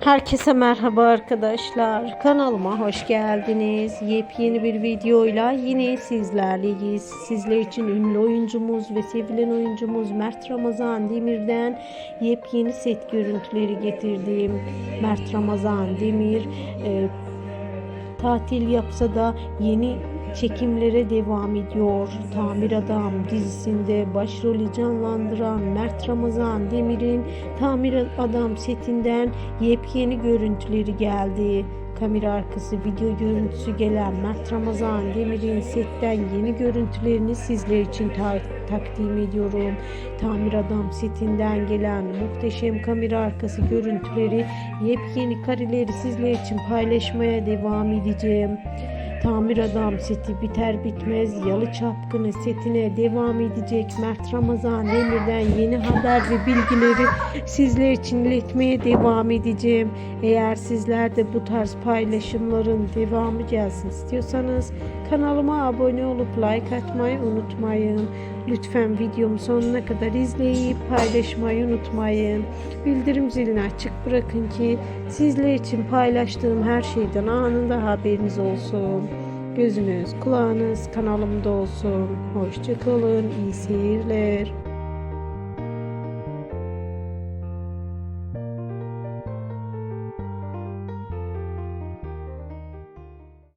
Herkese merhaba arkadaşlar. Kanalıma hoş geldiniz. Yepyeni bir videoyla yine sizlerleyiz. Sizler için ünlü oyuncumuz ve sevilen oyuncumuz Mert Ramazan Demir'den yepyeni set görüntüleri getirdim. Mert Ramazan Demir e, tatil yapsa da yeni çekimlere devam ediyor. Tamir Adam dizisinde başrolü canlandıran Mert Ramazan Demir'in Tamir Adam setinden yepyeni görüntüleri geldi. Kamera arkası video görüntüsü gelen Mert Ramazan Demir'in setten yeni görüntülerini sizler için ta- takdim ediyorum. Tamir Adam setinden gelen muhteşem kamera arkası görüntüleri, yepyeni kareleri sizler için paylaşmaya devam edeceğim. Tamir Adam seti biter bitmez Yalı Çapkını setine devam edecek Mert Ramazan Demir'den yeni haber ve bilgileri sizler için iletmeye devam edeceğim. Eğer sizler de bu tarz paylaşımların devamı gelsin istiyorsanız kanalıma abone olup like atmayı unutmayın. Lütfen videomu sonuna kadar izleyip paylaşmayı unutmayın. Bildirim zilini açık bırakın ki sizler için paylaştığım her şeyden anında haberiniz olsun. Gözünüz, kulağınız kanalımda olsun. Hoşçakalın, iyi seyirler.